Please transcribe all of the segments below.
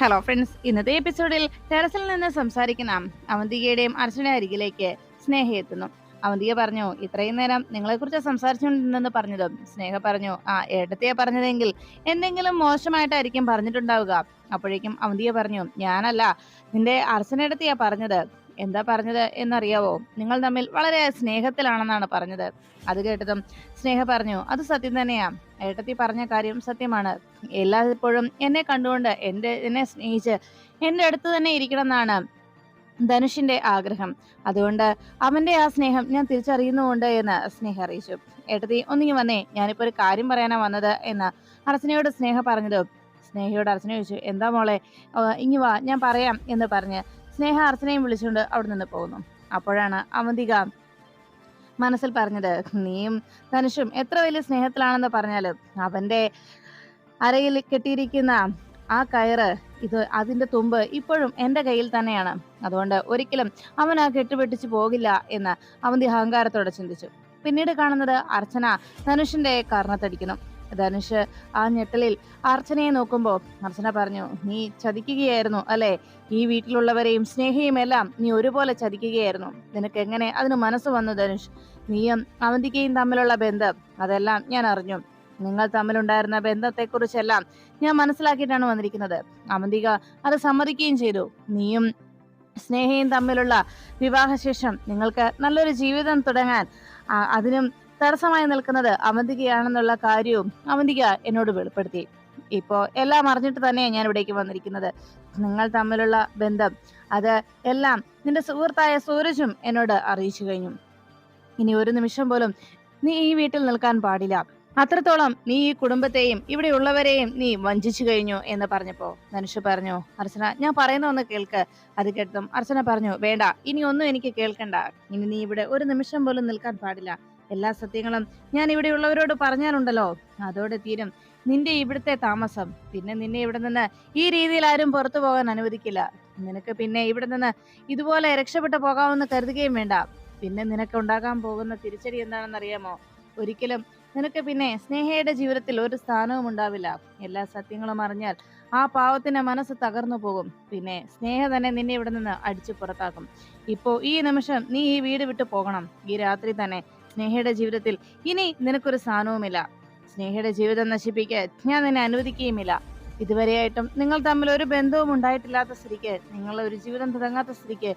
Hello friends ഇന്നത്തെ എപ്പിസോഡിൽ ടെറസിൽ നിന്ന് സംസാരിക്കുന്ന അവന്തികയുടെയും അർച്ചന അരികിലേക്ക് സ്നേഹ എത്തുന്നു. അവന്തിക പറഞ്ഞു ഇത്രയും നേരം നിങ്ങളെക്കുറിച്ച് സംസാരിച്ചുകൊണ്ടിരുന്നെന്ന് പറഞ്ഞതും സ്നേഹ പറഞ്ഞു ആ ഏട്ടത്തെയാ പറഞ്ഞതെങ്കിൽ എന്തെങ്കിലും മോശമായിട്ടായിരിക്കും പറഞ്ഞിട്ടുണ്ടാവുക. അപ്പോഴേക്കും അവന്തിക പറഞ്ഞു ഞാനല്ല നിന്റെ അർച്ചനയിടത്തെയാ പറഞ്ഞത്. എന്താ പറഞ്ഞത് എന്നറിയാവോ? നിങ്ങൾ തമ്മിൽ വളരെ സ്നേഹത്തിലാണെന്നാണ് പറഞ്ഞത്. അത് കേട്ടതും സ്നേഹ പറഞ്ഞു അത് സത്യം തന്നെയാ. ഏട്ടത്തി പറഞ്ഞ കാര്യം സത്യമാണ്. എല്ലായ്പ്പോഴും എന്നെ കണ്ടുകൊണ്ട് എന്റെ എന്നെ സ്നേഹിച്ച് എന്റെ അടുത്ത് തന്നെ ഇരിക്കണം എന്നാണ് ധനുഷിന്റെ ആഗ്രഹം. അതുകൊണ്ട് അവന്റെ ആ സ്നേഹം ഞാൻ തിരിച്ചറിയുന്നുണ്ട് എന്ന് സ്നേഹ അറിയിച്ചു. ഏട്ടത്തി ഒന്നിങ്ങി വന്നേ. ഞാനിപ്പോ ഒരു കാര്യം പറയാനാ വന്നത് എന്ന് അർച്ചനയോട് സ്നേഹ പറഞ്ഞത് സ്നേഹയോട് അർച്ചന ചോദിച്ചു എന്താ മോളെ? ഇങ്ങി വാ ഞാൻ പറയാം എന്ന് പറഞ്ഞ് സ്നേഹ അർച്ചനയും വിളിച്ചുകൊണ്ട് അവിടെ നിന്ന് പോകുന്നു അപ്പോഴാണ് അവന്തിക മനസ്സിൽ പറഞ്ഞത് നീയും ധനുഷും എത്ര വലിയ സ്നേഹത്തിലാണെന്ന് പറഞ്ഞാലും അവന്റെ അരയിൽ കെട്ടിയിരിക്കുന്ന ആ കയറ് ഇത് അതിന്റെ തുമ്പ് ഇപ്പോഴും എന്റെ കയ്യിൽ തന്നെയാണ്. അതുകൊണ്ട് ഒരിക്കലും അവൻ ആ കെട്ടുപെട്ടിച്ചു പോകില്ല എന്ന് അവന്തി അഹങ്കാരത്തോടെ ചിന്തിച്ചു. പിന്നീട് കാണുന്നത് അർച്ചന ധനുഷിന്റെ കർണത്തടിക്കുന്നു. ധനുഷ് ആ ഞെട്ടലിൽ അർച്ചനയെ നോക്കുമ്പോൾ അർച്ചന പറഞ്ഞു നീ ചതിക്കുകയായിരുന്നു അല്ലേ? ഈ വീട്ടിലുള്ളവരെയും സ്നേഹയും എല്ലാം നീ ഒരുപോലെ ചതിക്കുകയായിരുന്നു. നിനക്ക് എങ്ങനെ അതിന് മനസ്സ് വന്നു ധനുഷ്? നീയും അവന്തികയും തമ്മിലുള്ള ബന്ധം അതെല്ലാം ഞാൻ അറിഞ്ഞു. നിങ്ങൾ തമ്മിലുണ്ടായിരുന്ന ബന്ധത്തെക്കുറിച്ചെല്ലാം ഞാൻ മനസ്സിലാക്കിയിട്ടാണ് വന്നിരിക്കുന്നത്. അവന്തിക അത് സമ്മതിക്കുകയും ചെയ്തു. നീയും സ്നേഹയും തമ്മിലുള്ള വിവാഹശേഷം നിങ്ങൾക്ക് നല്ലൊരു ജീവിതം തുടങ്ങാൻ അതിനും തടസ്സമായി നിൽക്കുന്നത് അവന്തികയാണെന്നുള്ള കാര്യവും അവന്തിക എന്നോട് വെളിപ്പെടുത്തി. ഇപ്പോ എല്ലാം അറിഞ്ഞിട്ട് തന്നെയാണ് ഞാൻ ഇവിടേക്ക് വന്നിരിക്കുന്നത്. നിങ്ങൾ തമ്മിലുള്ള ബന്ധം അത് എല്ലാം നിന്റെ സുഹൃത്തായ സൂരജും എന്നോട് അറിയിച്ചു കഴിഞ്ഞു. ഇനി ഒരു നിമിഷം പോലും നീ ഈ വീട്ടിൽ നിൽക്കാൻ പാടില്ല. അത്രത്തോളം നീ ഈ കുടുംബത്തെയും ഇവിടെയുള്ളവരെയും നീ വഞ്ചിച്ചു കഴിഞ്ഞു എന്ന് പറഞ്ഞപ്പോ ധനുഷ് പറഞ്ഞു അർച്ചന ഞാൻ പറയുന്ന ഒന്ന് കേൾക്ക്. അത് കേട്ടതും അർച്ചന പറഞ്ഞു വേണ്ട ഇനി ഒന്നും എനിക്ക് കേൾക്കണ്ട. ഇനി നീ ഇവിടെ ഒരു നിമിഷം പോലും നിൽക്കാൻ പാടില്ല. എല്ലാ സത്യങ്ങളും ഞാൻ ഇവിടെയുള്ളവരോട് പറഞ്ഞാലുണ്ടല്ലോ. അതോടെ തീരും. നിന്റെ ഇവിടുത്തെ താമസം. പിന്നെ നിന്നെ ഇവിടെ നിന്ന് ഈ രീതിയിൽ ആരും പുറത്തു പോകാൻ അനുവദിക്കില്ല. നിനക്ക് പിന്നെ ഇവിടെ നിന്ന് ഇതുപോലെ രക്ഷപ്പെട്ടു പോകാമെന്ന് കരുതുകയും വേണ്ട. പിന്നെ നിനക്ക് ഉണ്ടാകാൻ പോകുന്ന തിരിച്ചടി എന്താണെന്നറിയാമോ? ഒരിക്കലും നിനക്ക് പിന്നെ സ്നേഹയുടെ ജീവിതത്തിൽ ഒരു സ്ഥാനവും ഉണ്ടാവില്ല. എല്ലാ സത്യങ്ങളും അറിഞ്ഞാൽ ആ പാവത്തിന്റെ മനസ്സ് തകർന്നു പോകും. പിന്നെ സ്നേഹ തന്നെ നിന്നെ ഇവിടെ നിന്ന് അടിച്ചു പുറത്താക്കും. ഇപ്പോ ഈ നിമിഷം നീ ഈ വീട് വിട്ടു പോകണം. ഈ രാത്രി തന്നെ സ്നേഹയുടെ ജീവിതത്തിൽ ഇനി നിനക്കൊരു സ്ഥാനവുമില്ല സ്നേഹയുടെ ജീവിതം നശിപ്പിക്കാൻ ഞാൻ നിന്നെ അനുവദിക്കുകയുമില്ല. ഇതുവരെയായിട്ടും നിങ്ങൾ തമ്മിൽ ഒരു ബന്ധവും ഉണ്ടായിട്ടില്ലാത്ത സ്ഥിതിക്ക് നിങ്ങൾ ഒരു ജീവിതം തുടങ്ങാത്ത സ്ഥിതിക്ക്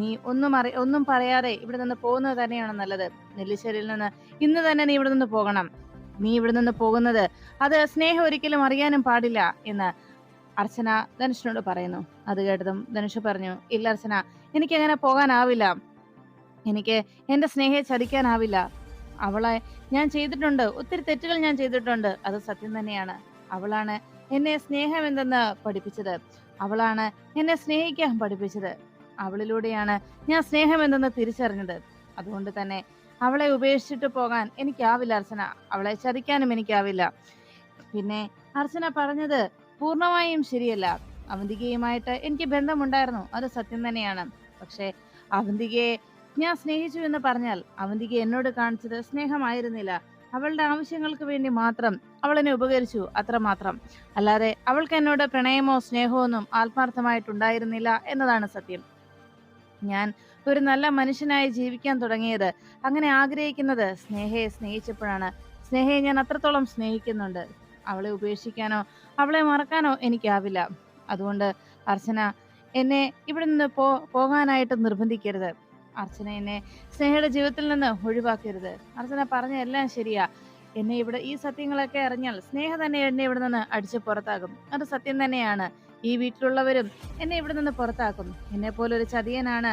നീ ഒന്നും അറി ഒന്നും പറയാതെ ഇവിടെ നിന്ന് പോകുന്നത് തന്നെയാണ് നല്ലത്. നെല്ലിശ്ശേരിയിൽ നിന്ന് ഇന്ന് തന്നെ നീ ഇവിടെ നിന്ന് പോകണം. നീ ഇവിടെ നിന്ന് പോകുന്നത് അത് സ്നേഹം ഒരിക്കലും അറിയാനും പാടില്ല എന്ന് അർച്ചന ധനുഷിനോട് പറയുന്നു. അത് കേട്ടതും ധനുഷ് പറഞ്ഞു ഇല്ല അർച്ചന എനിക്കങ്ങനെ പോകാനാവില്ല. എനിക്ക് എന്റെ സ്നേഹയെ ചതിക്കാനാവില്ല. അവളെ ഞാൻ ചെയ്തിട്ടുണ്ട്. ഒത്തിരി തെറ്റുകൾ ഞാൻ ചെയ്തിട്ടുണ്ട്. അത് സത്യം തന്നെയാണ്. അവളാണ് എന്നെ സ്നേഹം എന്തെന്ന് പഠിപ്പിച്ചത്. അവളാണ് എന്നെ സ്നേഹിക്കാൻ പഠിപ്പിച്ചത്. അവളിലൂടെയാണ് ഞാൻ സ്നേഹം എന്തെന്ന് തിരിച്ചറിഞ്ഞത്. അതുകൊണ്ട് തന്നെ അവളെ ഉപേക്ഷിച്ചിട്ട് പോകാൻ എനിക്കാവില്ല അർച്ചന. അവളെ ചതിക്കാനും എനിക്കാവില്ല. പിന്നെ അർച്ചന പറഞ്ഞത് പൂർണമായും ശരിയല്ല. അവന്തികയുമായിട്ട് എനിക്ക് ബന്ധമുണ്ടായിരുന്നു. അത് സത്യം തന്നെയാണ്. പക്ഷേ അവന്തികയെ ഞാൻ സ്നേഹിച്ചു എന്ന് പറഞ്ഞാൽ അവന്തിക്ക് എന്നോട് കാണിച്ചത് സ്നേഹമായിരുന്നില്ല. അവളുടെ ആവശ്യങ്ങൾക്ക് വേണ്ടി മാത്രം അവൾ എന്നെ ഉപകരിച്ചു അത്രമാത്രം. അല്ലാതെ അവൾക്ക് എന്നോട് പ്രണയമോ സ്നേഹമോ ഒന്നും ആത്മാർത്ഥമായിട്ടുണ്ടായിരുന്നില്ല എന്നതാണ് സത്യം. ഞാൻ ഒരു നല്ല മനുഷ്യനായി ജീവിക്കാൻ തുടങ്ങിയത് അങ്ങനെ ആഗ്രഹിക്കുന്നത് സ്നേഹയെ സ്നേഹിച്ചപ്പോഴാണ്. സ്നേഹയെ ഞാൻ അത്രത്തോളം സ്നേഹിക്കുന്നുണ്ട്. അവളെ ഉപേക്ഷിക്കാനോ അവളെ മറക്കാനോ എനിക്കാവില്ല. അതുകൊണ്ട് അർച്ചന എന്നെ ഇവിടെ നിന്ന് പോ പോകാനായിട്ട് നിർബന്ധിക്കരുത്. അർച്ചന എന്നെ സ്നേഹയുടെ ജീവിതത്തിൽ നിന്ന് ഒഴിവാക്കരുത്. അർച്ചന പറഞ്ഞ എല്ലാം ശരിയാ. എന്നെ ഇവിടെ ഈ സത്യങ്ങളൊക്കെ അറിഞ്ഞാൽ സ്നേഹ തന്നെ എന്നെ ഇവിടെ നിന്ന് അടിച്ചു പുറത്താകും അത് സത്യം തന്നെയാണ്. ഈ വീട്ടിലുള്ളവരും എന്നെ ഇവിടെ നിന്ന് പുറത്താക്കും. എന്നെ പോലെ ഒരു ചതിയനാണ്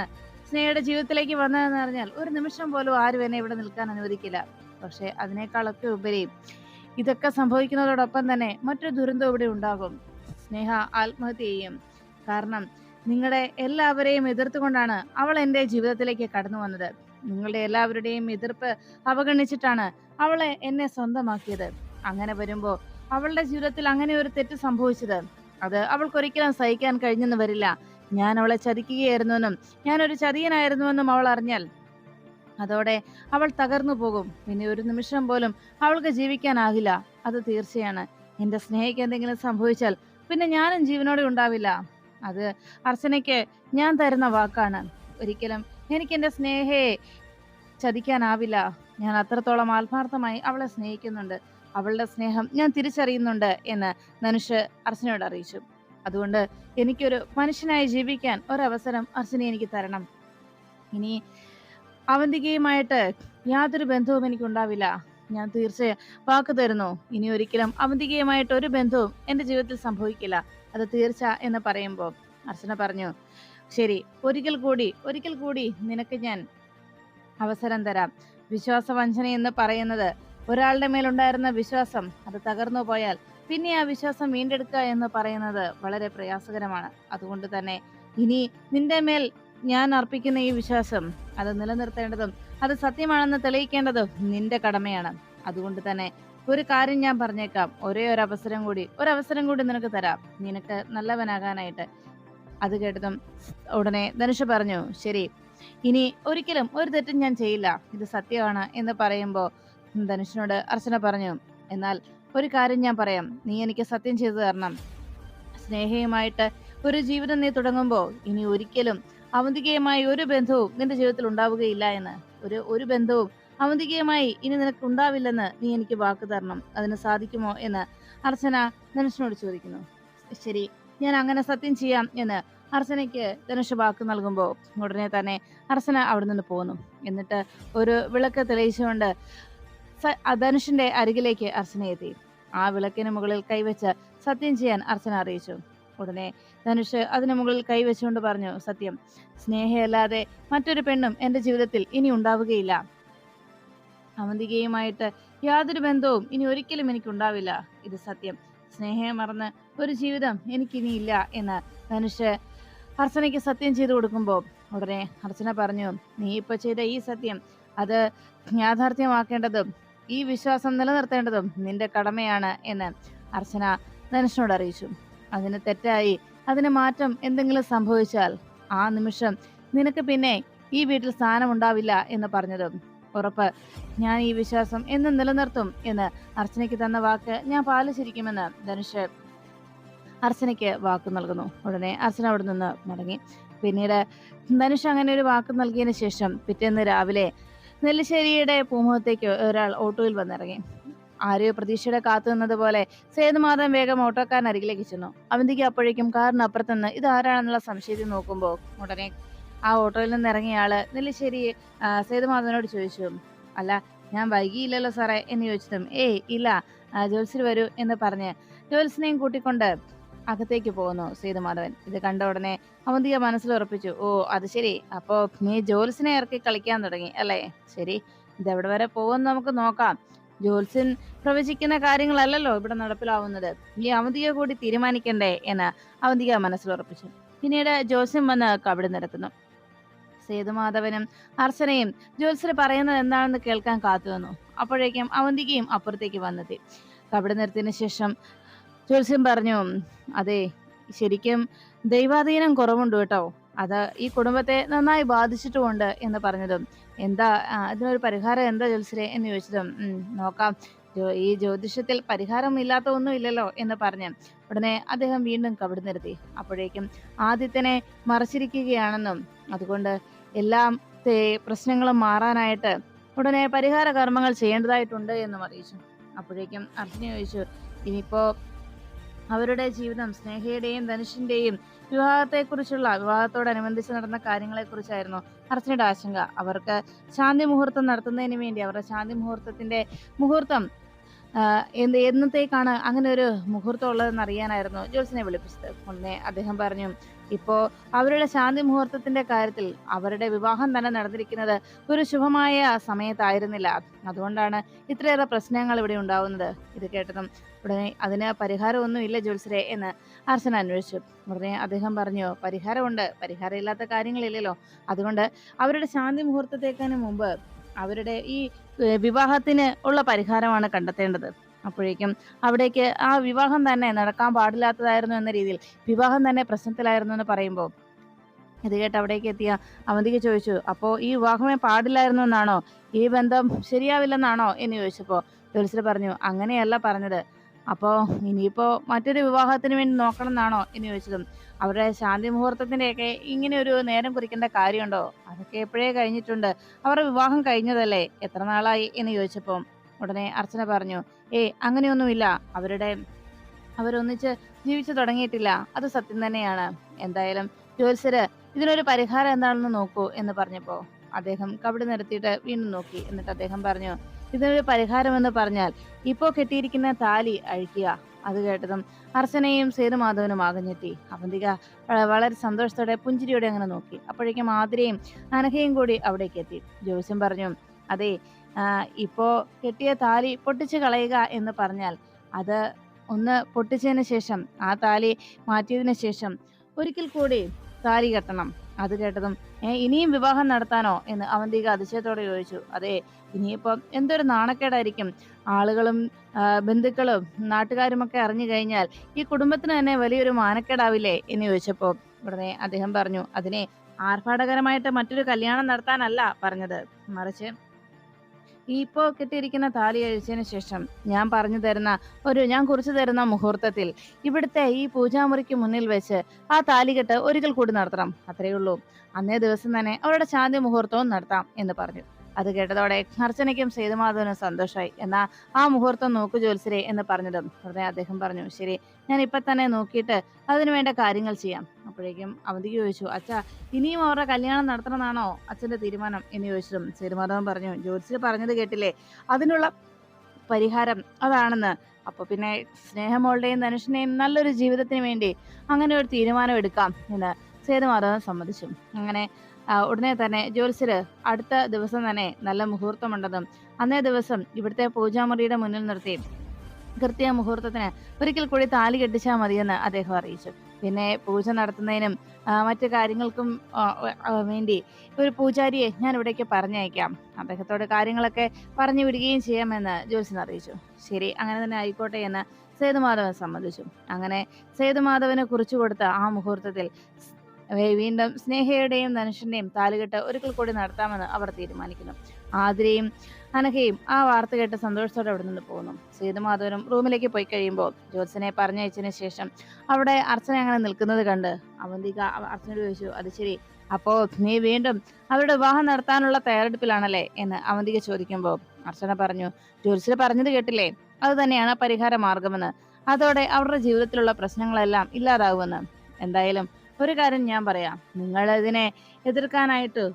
സ്നേഹയുടെ ജീവിതത്തിലേക്ക് വന്നതെന്ന് അറിഞ്ഞാൽ ഒരു നിമിഷം പോലും ആരും എന്നെ ഇവിടെ നിൽക്കാൻ അനുവദിക്കില്ല. പക്ഷെ അതിനേക്കാളൊക്കെ ഉപരി ഇതൊക്കെ സംഭവിക്കുന്നതോടൊപ്പം തന്നെ മറ്റൊരു ദുരന്തം ഇവിടെ ഉണ്ടാകും. സ്നേഹ ആത്മഹത്യ ചെയ്യും. കാരണം നിങ്ങളുടെ എല്ലാവരെയും എതിർത്തുകൊണ്ടാണ് അവൾ എന്റെ ജീവിതത്തിലേക്ക് കടന്നു വന്നത്. നിങ്ങളുടെ എല്ലാവരുടെയും എതിർപ്പ് അവഗണിച്ചിട്ടാണ് അവളെ എന്നെ സ്വന്തമാക്കിയത്. അങ്ങനെ വരുമ്പോൾ അവളുടെ ജീവിതത്തിൽ അങ്ങനെ ഒരു തെറ്റ് സംഭവിച്ചത്. അത് അവൾക്കൊരിക്കലും സഹിക്കാൻ കഴിഞ്ഞെന്ന് വരില്ല. ഞാൻ അവളെ ചതിക്കുകയായിരുന്നുവെന്നും ഞാൻ ഒരു ചതിയനായിരുന്നുവെന്നും അവൾ അറിഞ്ഞാൽ അതോടെ അവൾ തകർന്നു പോകും. പിന്നെ ഒരു നിമിഷം പോലും അവൾക്ക് ജീവിക്കാനാകില്ല. അത് തീർച്ചയാണ്. എന്റെ സ്നേഹിക്ക് എന്തെങ്കിലും സംഭവിച്ചാൽ പിന്നെ ഞാനും ജീവനോടെ ഉണ്ടാവില്ല. അത് അർച്ചനയ്ക്ക് ഞാൻ തരുന്ന വാക്കാണ്. ഒരിക്കലും എനിക്ക് എന്റെ സ്നേഹയെ ചതിക്കാനാവില്ല. ഞാൻ അത്രത്തോളം ആത്മാർത്ഥമായി അവളെ സ്നേഹിക്കുന്നുണ്ട്. അവളുടെ സ്നേഹം ഞാൻ തിരിച്ചറിയുന്നുണ്ട് എന്ന് ധനുഷ് അർച്ചനയോട് അറിയിച്ചു. അതുകൊണ്ട് എനിക്കൊരു മനുഷ്യനായി ജീവിക്കാൻ ഒരവസരം അർച്ചന എനിക്ക് തരണം. ഇനി അവന്തികയുമായിട്ട് യാതൊരു ബന്ധവും എനിക്കുണ്ടാവില്ല. ഞാൻ തീർച്ചയായും വാക്ക് തരുന്നു ഇനി ഒരിക്കലും അവന്തികയുമായിട്ട് ഒരു ബന്ധവും എന്റെ ജീവിതത്തിൽ സംഭവിക്കില്ല. അത് തീർച്ച എന്ന് പറയുമ്പോൾ അർച്ചന പറഞ്ഞു ശരി ഒരിക്കൽ കൂടി ഒരിക്കൽ കൂടി നിനക്ക് ഞാൻ അവസരം തരാം. വിശ്വാസവഞ്ചന എന്ന് പറയുന്നത് ഒരാളുടെ മേലുണ്ടായിരുന്ന വിശ്വാസം അത് തകർന്നു പോയാൽ പിന്നെ ആ വിശ്വാസം വീണ്ടെടുക്കുക എന്ന് പറയുന്നത് വളരെ പ്രയാസകരമാണ്. അതുകൊണ്ട് തന്നെ ഇനി നിന്റെ മേൽ ഞാൻ അർപ്പിക്കുന്ന ഈ വിശ്വാസം അത് നിലനിർത്തേണ്ടതും അത് സത്യമാണെന്ന് തെളിയിക്കേണ്ടത് നിന്റെ കടമയാണ്. അതുകൊണ്ട് തന്നെ ഒരു കാര്യം ഞാൻ പറഞ്ഞേക്കാം. ഒരേ ഒരു അവസരം കൂടി ഒരു അവസരം കൂടി നിനക്ക് തരാം. നിനക്ക് നല്ലവനാകാനായിട്ട്. അത് കേട്ടതും ഉടനെ ധനുഷ് പറഞ്ഞു ശരി. ഇനി ഒരിക്കലും ഒരു തെറ്റും ഞാൻ ചെയ്യില്ല. ഇത് സത്യമാണ് എന്ന് പറയുമ്പോൾ ധനുഷിനോട് അർച്ചന പറഞ്ഞു എന്നാൽ ഒരു കാര്യം ഞാൻ പറയാം. നീ എനിക്ക് സത്യം ചെയ്തു തരണം. സ്നേഹയുമായിട്ട് ഒരു ജീവിതം നീ തുടങ്ങുമ്പോൾ ഇനി ഒരിക്കലും അവന്തികയുമായി ഒരു ബന്ധവും നിന്റെ ജീവിതത്തിൽ ഉണ്ടാവുകയില്ല എന്ന്. ഒരു ഒരു ബന്ധവും അവന്തികയുമായി ഇനി നിനക്ക് ഉണ്ടാവില്ലെന്ന് നീ എനിക്ക് വാക്ക് തരണം. അതിന് സാധിക്കുമോ എന്ന് അർച്ചന ധനുഷിനോട് ചോദിക്കുന്നു. ശരി ഞാൻ അങ്ങനെ സത്യം ചെയ്യാം എന്ന് അർച്ചനയ്ക്ക് ധനുഷ് വാക്ക് നൽകുമ്പോൾ ഉടനെ തന്നെ അർച്ചന അവിടെ നിന്ന് പോകുന്നു എന്നിട്ട് ഒരു വിളക്ക് തെളിയിച്ചുകൊണ്ട് ധനുഷിന്റെ അരികിലേക്ക് അർച്ചന എത്തി ആ വിളക്കിന് മുകളിൽ കൈവച്ച് സത്യം ചെയ്യാൻ അർച്ചന അറിയിച്ചു. ഉടനെ ധനുഷ് അതിന് മുകളിൽ കൈവച്ചുകൊണ്ട് പറഞ്ഞു സത്യം സ്നേഹയല്ലാതെ മറ്റൊരു പെണ്ണും എന്റെ ജീവിതത്തിൽ ഇനി ഉണ്ടാവുകയില്ല. അവന്തികയുമായിട്ട് യാതൊരു ബന്ധവും ഇനി ഒരിക്കലും എനിക്ക് ഉണ്ടാവില്ല ഇത് സത്യം. സ്നേഹം മറന്ന് ഒരു ജീവിതം എനിക്കിനിയില്ല എന്ന് ധനുഷ് അർച്ചനയ്ക്ക് സത്യം ചെയ്തു കൊടുക്കുമ്പോൾ ഉടനെ അർച്ചന പറഞ്ഞു നീ ഇപ്പൊ ചെയ്ത ഈ സത്യം അത് യാഥാർത്ഥ്യമാക്കേണ്ടതും ഈ വിശ്വാസം നിലനിർത്തേണ്ടതും നിന്റെ കടമയാണ് എന്ന് അർച്ചന ധനുഷിനോട് അറിയിച്ചു. അതിന് തെറ്റായി. അതിന് മാറ്റം എന്തെങ്കിലും സംഭവിച്ചാൽ ആ നിമിഷം നിനക്ക് പിന്നെ ഈ വീട്ടിൽ സ്ഥാനമുണ്ടാവില്ല എന്ന് പറഞ്ഞതും. ഉറപ്പ്. ഞാൻ ഈ വിശ്വാസം എന്നും നിലനിർത്തും എന്ന് അർച്ചനയ്ക്ക് തന്ന വാക്ക് ഞാൻ പാലിച്ചിരിക്കുമെന്ന് ധനുഷ് അർച്ചനയ്ക്ക് വാക്ക് നൽകുന്നു. ഉടനെ അർച്ചന അവിടെ നിന്ന് മടങ്ങി. പിന്നീട് ധനുഷ് അങ്ങനെ ഒരു വാക്ക് നൽകിയതിന് ശേഷം പിറ്റേന്ന് രാവിലെ നെല്ലിശ്ശേരിയുടെ പൂമുഖത്തേക്ക് ഒരാൾ ഓട്ടോയിൽ വന്നിറങ്ങി. ആരെയോ പ്രതീക്ഷയുടെ കാത്തു നിന്നത് പോലെ സേതുമാധവൻ വേഗം ഓട്ടോക്കാരൻ അരികിലേക്ക് ചെന്നു. അവന്തിക്ക് അപ്പോഴേക്കും കാറിന് അപ്പുറത്തുനിന്ന് ഇത് ആരാണെന്നുള്ള സംശയത്തിൽ നോക്കുമ്പോൾ ഉടനെ ആ ഓട്ടോയിൽ നിന്ന് ഇറങ്ങിയ ആൾ നെല്ലിശ്ശേരി സേതുമാധവനോട് ചോദിച്ചു അല്ല ഞാൻ വൈകിയില്ലല്ലോ സാറേ എന്ന് ചോദിച്ചതും ഏയ് ഇല്ല ജോൽസിൽ വരൂ എന്ന് പറഞ്ഞ് ജോൽസിനെയും കൂട്ടിക്കൊണ്ട് അകത്തേക്ക് പോകുന്നു സേതുമാധവൻ ഇത് കണ്ട ഉടനെ അവന്തിക മനസ്സിൽ ഉറപ്പിച്ചു ഓ അത് ശരി. അപ്പോ നീ ജോൽസിനെ ഇറക്കി കളിക്കാൻ തുടങ്ങി അല്ലേ? ശരി ഇതെവിടെ വരെ പോകുമെന്ന് നമുക്ക് നോക്കാം. ജോത്സ്യൻ പ്രവചിക്കുന്ന കാര്യങ്ങളല്ലല്ലോ ഇവിടെ നടപ്പിലാവുന്നത്. ഈ അവന്തിക കൂടി തീരുമാനിക്കണ്ടേ എന്ന് അവന്തിക മനസ്സിലുറപ്പിച്ചു പിന്നീട് ജോത്സ്യം വന്ന് കബടി നിരത്തുന്നു. സേതുമാധവനും അർച്ചനയും ജോത്സ്യർ പറയുന്നത് എന്താണെന്ന് കേൾക്കാൻ കാത്തു നിന്നു. അപ്പോഴേക്കും അവന്തികയും അപ്പുറത്തേക്ക് വന്നെത്തി. കബടി നിർത്തിയതിനു ശേഷം ജോത്സ്യം പറഞ്ഞു അതെ ശരിക്കും ദൈവാധീനം കുറവുണ്ട് കേട്ടോ. അത് ഈ കുടുംബത്തെ നന്നായി ബാധിച്ചിട്ടുമുണ്ട് എന്ന് പറഞ്ഞതും. എന്താ അതിനൊരു പരിഹാരം എന്താ ജോത്സ്യരെ എന്ന് ചോദിച്ചതും നോക്കാം. ഈ ജ്യോതിഷത്തിൽ പരിഹാരം ഇല്ലാത്ത ഒന്നും ഇല്ലല്ലോ എന്ന് പറഞ്ഞ് ഉടനെ അദ്ദേഹം വീണ്ടും കവിടെ നിർത്തി അപ്പോഴേക്കും ആദിത്യനെ മറച്ചിരിക്കുകയാണെന്നും അതുകൊണ്ട് എല്ലാം പ്രശ്നങ്ങളും മാറാനായിട്ട് ഉടനെ പരിഹാര കർമ്മങ്ങൾ ചെയ്യേണ്ടതായിട്ടുണ്ട് എന്നും അറിയിച്ചു. അപ്പോഴേക്കും അർജുന ചോദിച്ചു ഇനിയിപ്പോ അവരുടെ ജീവിതം സ്നേഹയുടെയും ധനുഷിന്റെയും വിവാഹത്തെക്കുറിച്ചുള്ള വിവാഹത്തോടനുബന്ധിച്ച് നടന്ന കാര്യങ്ങളെക്കുറിച്ചായിരുന്നു അർച്ചനയുടെ ആശങ്ക. അവർക്ക് ശാന്തി മുഹൂർത്തം നടത്തുന്നതിന് വേണ്ടി അവരുടെ ശാന്തി മുഹൂർത്തത്തിന്റെ മുഹൂർത്തം എന്ത് എന്നത്തേക്കാണ് അങ്ങനെ ഒരു മുഹൂർത്തം ഉള്ളതെന്ന് അറിയാനായിരുന്നു ജോൽസിനെ വിളിപ്പിച്ചത്. ഉടനെ അദ്ദേഹം പറഞ്ഞു ഇപ്പോ അവരുടെ ശാന്തി മുഹൂർത്തത്തിന്റെ കാര്യത്തിൽ അവരുടെ വിവാഹം തന്നെ നടന്നിരിക്കുന്നത് ഒരു ശുഭമായ സമയത്തായിരുന്നില്ല. അതുകൊണ്ടാണ് ഇത്രയേറെ പ്രശ്നങ്ങൾ ഇവിടെ ഉണ്ടാവുന്നത്. ഇത് കേട്ടതും ഉടനെ അതിന് പരിഹാരമൊന്നും ഇല്ല ജോത്സരെ എന്ന് അർച്ചന അന്വേഷിച്ചു. ഉടനെ അദ്ദേഹം പറഞ്ഞു പരിഹാരമുണ്ട്. പരിഹാരം ഇല്ലാത്ത കാര്യങ്ങളില്ലല്ലോ. അതുകൊണ്ട് അവരുടെ ശാന്തി മുഹൂർത്തത്തേക്കാണ് മുമ്പ് അവരുടെ ഈ വിവാഹത്തിന് ഉള്ള പരിഹാരമാണ് കണ്ടെത്തേണ്ടത്. അപ്പോഴേക്കും അവിടേക്ക് ആ വിവാഹം തന്നെ നടക്കാൻ പാടില്ലാത്തതായിരുന്നു എന്ന രീതിയിൽ വിവാഹം തന്നെ പ്രശ്നത്തിലായിരുന്നു എന്ന് പറയുമ്പോൾ ഇത് കേട്ട് അവിടേക്ക് എത്തിയ അവന്തിക്ക് ചോദിച്ചു അപ്പോൾ ഈ വിവാഹമേ പാടില്ലായിരുന്നു എന്നാണോ? ഈ ബന്ധം ശരിയാവില്ലെന്നാണോ? എന്ന് ചോദിച്ചപ്പോൾ ജോത്സ്യർ പറഞ്ഞു അങ്ങനെയല്ല പറഞ്ഞത്. അപ്പോ ഇനിയിപ്പോ മറ്റൊരു വിവാഹത്തിന് വേണ്ടി നോക്കണം എന്നാണോ എന്ന് ചോദിച്ചതും? അവരുടെ ശാന്തി മുഹൂർത്തത്തിന്റെയൊക്കെ ഇങ്ങനെ ഒരു നേരം കുറിക്കേണ്ട കാര്യമുണ്ടോ? അതൊക്കെ എപ്പോഴേ കഴിഞ്ഞിട്ടുണ്ട്? അവരുടെ വിവാഹം കഴിഞ്ഞതല്ലേ? എത്ര നാളായി എന്ന് ചോദിച്ചപ്പോൾ ഉടനെ അർച്ചന പറഞ്ഞു ഏ അങ്ങനെയൊന്നുമില്ല. അവരുടെ അവരൊന്നിച്ച് ജീവിച്ചു തുടങ്ങിയിട്ടില്ല. അത് സത്യം തന്നെയാണ്. എന്തായാലും ജ്യോത്സര് ഇതിനൊരു പരിഹാരം എന്താണെന്ന് നോക്കൂ എന്ന് പറഞ്ഞപ്പോ അദ്ദേഹം കബടി നിരത്തിയിട്ട് വീണ്ടും നോക്കി. എന്നിട്ട് അദ്ദേഹം പറഞ്ഞു ഇതിനൊരു പരിഹാരമെന്ന് പറഞ്ഞാൽ ഇപ്പോൾ കെട്ടിയിരിക്കുന്ന താലി അഴിക്കുക. അത് കേട്ടതും അർച്ചനയും സേതുമാധവനും ആകഞ്ഞെത്തി അവന്തിക വളരെ സന്തോഷത്തോടെ പുഞ്ചിരിയോടെ അങ്ങനെ നോക്കി. അപ്പോഴേക്കും ആതിരയും അനഘയും കൂടി അവിടേക്ക് എത്തി. ജോസ്യം പറഞ്ഞു അതെ ഇപ്പോൾ ഇപ്പോ കെട്ടിയ താലി പൊട്ടിച്ചു കളയുക എന്ന് പറഞ്ഞാൽ അത് ഒന്ന് പൊട്ടിച്ചതിന് ശേഷം ആ താലി മാറ്റിയതിന് ശേഷം ഒരിക്കൽ കൂടി താലി കെട്ടണം. അത് കേട്ടതും ഏ ഇനിയും വിവാഹം നടത്താനോ? എന്ന് അവന്തിക അതിശയത്തോടെ ചോദിച്ചു. അതെ ഇനിയിപ്പം എന്തൊരു നാണക്കേടായിരിക്കും. ആളുകളും ബന്ധുക്കളും നാട്ടുകാരുമൊക്കെ അറിഞ്ഞു കഴിഞ്ഞാൽ ഈ കുടുംബത്തിന് തന്നെ വലിയൊരു മാനക്കേടാവില്ലേ? എന്ന് ചോദിച്ചപ്പോൾ ഉടനെ അദ്ദേഹം പറഞ്ഞു അതിനെ ആർഭാടകരമായിട്ട് മറ്റൊരു കല്യാണം നടത്താനല്ല പറഞ്ഞത്. മറിച്ച് ഇപ്പോ കിട്ടിയിരിക്കുന്ന താലി അഴിച്ചതിന് ശേഷം ഞാൻ പറഞ്ഞു തരുന്ന ഒരു ഞാൻ കുറിച്ചു തരുന്ന മുഹൂർത്തത്തിൽ ഇവിടുത്തെ ഈ പൂജാമുറിക്ക് മുന്നിൽ വെച്ച് ആ താലികെട്ട് ഒരിക്കൽ കൂടി നടത്തണം. അത്രയേ ഉള്ളൂ. അന്നേ ദിവസം തന്നെ അവരുടെ ശാന്തി മുഹൂർത്തവും നടത്താം എന്ന് പറഞ്ഞു. അത് കേട്ടതോടെ അർച്ചനയ്ക്കും സേതുമാധവനും സന്തോഷമായി എന്നാ ആ മുഹൂർത്തം നോക്കു ജോത്സരെ എന്ന് പറഞ്ഞതും ഉടനെ അദ്ദേഹം പറഞ്ഞു ശരി ഞാൻ ഇപ്പൊ തന്നെ നോക്കിയിട്ട് അതിനു വേണ്ട കാര്യങ്ങൾ ചെയ്യാം. അപ്പോഴേക്കും അവധിക്ക് ചോദിച്ചു അച്ഛ ഇനിയും അവരുടെ കല്യാണം നടത്തണമെന്നാണോ അച്ഛന്റെ തീരുമാനം? എന്ന് ചോദിച്ചതും സേതുമാധവൻ പറഞ്ഞു ജോത്സ്യർ പറഞ്ഞത് കേട്ടില്ലേ? അതിനുള്ള പരിഹാരം അതാണെന്ന്. അപ്പൊ പിന്നെ സ്നേഹമോളുടെയും ധനുഷിന്റെയും നല്ലൊരു ജീവിതത്തിന് വേണ്ടി അങ്ങനെ ഒരു തീരുമാനം എടുക്കാം എന്ന് സേതുമാധവൻ സമ്മതിച്ചു. അങ്ങനെ ഉടനെ തന്നെ ജ്യോത്സ്യർ അടുത്ത ദിവസം തന്നെ നല്ല മുഹൂർത്തമുണ്ടെന്നും അന്നേ ദിവസം ഇവിടുത്തെ പൂജാമുറിയുടെ മുന്നിൽ നിർത്തി കൃത്യ മുഹൂർത്തത്തിന് ഒരിക്കൽ കൂടി താലി കെട്ടിച്ചാൽ മതിയെന്ന് അദ്ദേഹം അറിയിച്ചു. പിന്നെ പൂജ നടത്തുന്നതിനും മറ്റു കാര്യങ്ങൾക്കും വേണ്ടി ഒരു പൂജാരിയെ ഞാൻ ഇവിടേക്ക് പറഞ്ഞയക്കാം. അദ്ദേഹത്തോട് കാര്യങ്ങളൊക്കെ പറഞ്ഞു വിടുകയും ചെയ്യാമെന്ന് ജോത്സ്യൻ അറിയിച്ചു. ശരി അങ്ങനെ തന്നെ ആയിക്കോട്ടെ എന്ന് സേതുമാധവൻ സമ്മതിച്ചു. അങ്ങനെ സേതുമാധവന് കുറിച്ചു കൊടുത്ത ആ മുഹൂർത്തത്തിൽ വീണ്ടും സ്നേഹയുടെയും ധനുഷിന്റെയും താലുകെട്ട് ഒരിക്കൽ കൂടി നടത്താമെന്ന് അവർ തീരുമാനിക്കുന്നു. ആതിരയും അനഘയും ആ വാർത്ത കേട്ട് സന്തോഷത്തോടെ അവിടെ നിന്ന് പോകുന്നു. സേതുമാധവനും റൂമിലേക്ക് പോയി കഴിയുമ്പോൾ ജ്യോത്സനെ പറഞ്ഞയച്ചതിന് ശേഷം അവിടെ അർച്ചന അങ്ങനെ നിൽക്കുന്നത് കണ്ട് അവന്തിക അർച്ചനോട് ചോദിച്ചു അത് ശരി. അപ്പോ നീ വീണ്ടും അവരുടെ വിവാഹം നടത്താനുള്ള തയ്യാറെടുപ്പിലാണല്ലേ? എന്ന് അവന്തിക ചോദിക്കുമ്പോൾ അർച്ചന പറഞ്ഞു ജ്യോത്സന പറഞ്ഞത് കേട്ടില്ലേ? അത് തന്നെയാണ് പരിഹാര മാർഗമെന്ന് അതോടെ അവരുടെ ജീവിതത്തിലുള്ള പ്രശ്നങ്ങളെല്ലാം ഇല്ലാതാവുമെന്ന്. എന്തായാലും ഒരു കാര്യം ഞാൻ പറയാം. നിങ്ങൾ ഇതിനെ എതിർക്കാനായിട്ട്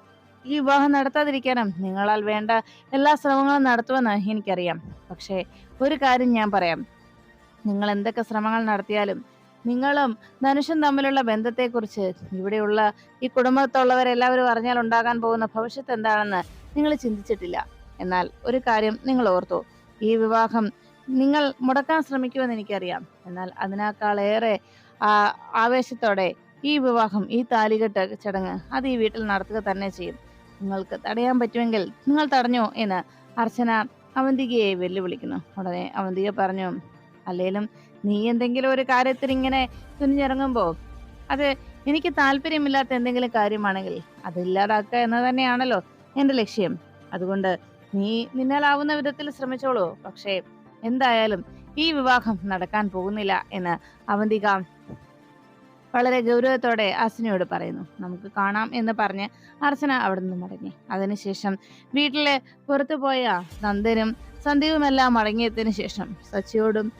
ഈ വിവാഹം നടത്താതിരിക്കാനും നിങ്ങളാൽ വേണ്ട എല്ലാ ശ്രമങ്ങളും നടത്തുമെന്ന് എനിക്കറിയാം. പക്ഷേ ഒരു കാര്യം ഞാൻ പറയാം. നിങ്ങൾ എന്തൊക്കെ ശ്രമങ്ങൾ നടത്തിയാലും നിങ്ങളും ധനുഷും തമ്മിലുള്ള ബന്ധത്തെക്കുറിച്ച് ഇവിടെയുള്ള ഈ കുടുംബത്തുള്ളവരെല്ലാവരും അറിഞ്ഞാൽ ഉണ്ടാകാൻ പോകുന്ന ഭവിഷ്യത്ത് എന്താണെന്ന് നിങ്ങൾ ചിന്തിച്ചിട്ടില്ല. എന്നാൽ ഒരു കാര്യം നിങ്ങൾ ഓർത്തു. ഈ വിവാഹം നിങ്ങൾ മുടക്കാൻ ശ്രമിക്കുമെന്ന് എനിക്കറിയാം. എന്നാൽ അതിനേക്കാളേറെ ആ ആവേശത്തോടെ ഈ വിവാഹം ഈ താലികെട്ട് ചടങ്ങ് അത് ഈ വീട്ടിൽ നടത്തുക തന്നെ ചെയ്യും. നിങ്ങൾക്ക് തടയാൻ പറ്റുമെങ്കിൽ നിങ്ങൾ തടഞ്ഞോ എന്ന് അർച്ചന അവന്തികയെ വെല്ലുവിളിക്കുന്നു. ഉടനെ അവന്തിക പറഞ്ഞു അല്ലേലും നീ എന്തെങ്കിലും ഒരു കാര്യത്തിൽ ഇങ്ങനെ തുനിഞ്ഞിറങ്ങുമ്പോ അത് എനിക്ക് താല്പര്യമില്ലാത്ത എന്തെങ്കിലും കാര്യമാണെങ്കിൽ അത് ഇല്ലാതാക്കുക എന്ന് തന്നെയാണല്ലോ എന്റെ ലക്ഷ്യം. അതുകൊണ്ട് നീ നിന്നാലാവുന്ന വിധത്തിൽ ശ്രമിച്ചോളൂ. പക്ഷേ എന്തായാലും ഈ വിവാഹം നടക്കാൻ പോകുന്നില്ല എന്ന് അവന്തിക വളരെ ഗൗരവത്തോടെ അർച്ചനയോട് പറയുന്നു. നമുക്ക് കാണാം എന്ന് പറഞ്ഞ് അർച്ചന അവിടെ നിന്ന് മടങ്ങി. അതിനുശേഷം വീട്ടിലെ പുറത്തു പോയ നന്ദനും സന്ദീപുമെല്ലാം മടങ്ങിയതിനു ശേഷം സച്ചിയോടും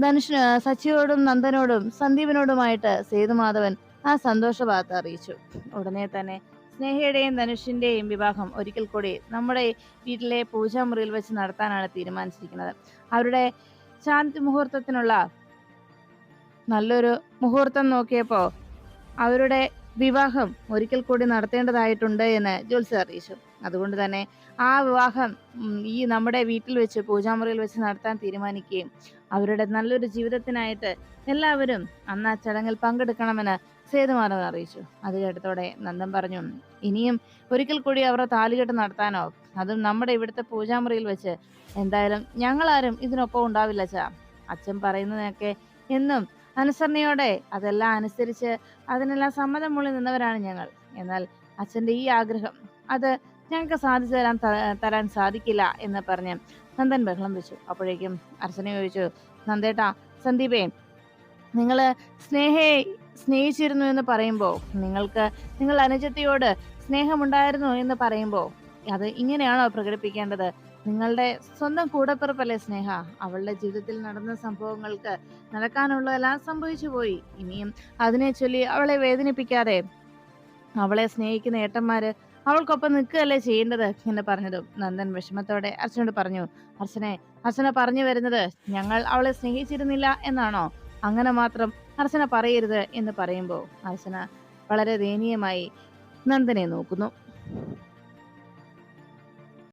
ധനുഷ് സച്ചിയോടും നന്ദനോടും സന്ദീപിനോടുമായിട്ട് സേതുമാധവൻ ആ സന്തോഷ വാർത്ത അറിയിച്ചു. ഉടനെ തന്നെ സ്നേഹയുടെയും ധനുഷിന്റെയും വിവാഹം ഒരിക്കൽ കൂടി നമ്മുടെ വീട്ടിലെ പൂജാമുറിയിൽ വെച്ച് നടത്താനാണ് തീരുമാനിച്ചിരിക്കുന്നത്. അവരുടെ ശാന്തി മുഹൂർത്തത്തിനുള്ള നല്ലൊരു മുഹൂർത്തം നോക്കിയപ്പോ അവരുടെ വിവാഹം ഒരിക്കൽ കൂടി നടത്തേണ്ടതായിട്ടുണ്ട് എന്ന് ജോത്സ്യ അറിയിച്ചു. അതുകൊണ്ട് തന്നെ ആ വിവാഹം ഈ നമ്മുടെ വീട്ടിൽ വെച്ച് പൂജാമുറിയിൽ വെച്ച് നടത്താൻ തീരുമാനിക്കുകയും അവരുടെ നല്ലൊരു ജീവിതത്തിനായിട്ട് എല്ലാവരും അന്ന് ആ ചടങ്ങിൽ പങ്കെടുക്കണമെന്ന് സേതുമാധവൻ അറിയിച്ചു. അത് കേട്ടതോടെ നന്ദൻ പറഞ്ഞു ഇനിയും ഒരിക്കൽ കൂടി അവരുടെ താലികെട്ട് നടത്താനോ? അതും നമ്മുടെ ഇവിടുത്തെ പൂജാമുറിയിൽ വെച്ച്. എന്തായാലും ഞങ്ങളാരും ഇതിനൊപ്പം ഉണ്ടാവില്ല ചാ അച്ഛൻ പറയുന്നതിനൊക്കെ എന്നും അനുസരണയോടെ അതെല്ലാം അനുസരിച്ച് അതിനെല്ലാം സമ്മതം മൂളി നിന്നവരാണ് ഞങ്ങൾ. എന്നാൽ അച്ഛന്റെ ഈ ആഗ്രഹം അത് ഞങ്ങൾക്ക് സാധിച്ചു തരാൻ തരാൻ സാധിക്കില്ല എന്ന് പറഞ്ഞ് നന്ദൻ ബഹളം വെച്ചു. അപ്പോഴേക്കും അർച്ചന ചോദിച്ചു നന്ദേട്ടാ സന്ദീപേ നിങ്ങൾ സ്നേഹയെ സ്നേഹിച്ചിരുന്നു എന്ന് പറയുമ്പോൾ നിങ്ങൾക്ക് നിങ്ങൾ അനുജത്തിയോട് സ്നേഹമുണ്ടായിരുന്നു എന്ന് പറയുമ്പോൾ അത് ഇങ്ങനെയാണോ പ്രകടിപ്പിക്കേണ്ടത്? നിങ്ങളുടെ സ്വന്തം കൂടപ്പിറപ്പല്ലേ സ്നേഹ? അവളുടെ ജീവിതത്തിൽ നടന്ന സംഭവങ്ങൾക്ക് നടക്കാനുള്ളതെല്ലാം സംഭവിച്ചു പോയി. ഇനിയും അതിനെ ചൊല്ലി അവളെ വേദനിപ്പിക്കാതെ അവളെ സ്നേഹിക്കുന്ന ഏട്ടന്മാര് അവൾക്കൊപ്പം നിൽക്കുകയല്ലേ ചെയ്യേണ്ടത്? എന്ന് പറഞ്ഞതും നന്ദൻ വിഷമത്തോടെ അർച്ചനോട് പറഞ്ഞു അർച്ചനെ അർച്ചന പറഞ്ഞു വരുന്നത് ഞങ്ങൾ അവളെ സ്നേഹിച്ചിരുന്നില്ല എന്നാണോ? അങ്ങനെ മാത്രം അർച്ചന പറയരുത് എന്ന് പറയുമ്പോൾ അർച്ചന വളരെ ദയനീയമായി നന്ദനെ നോക്കുന്നു.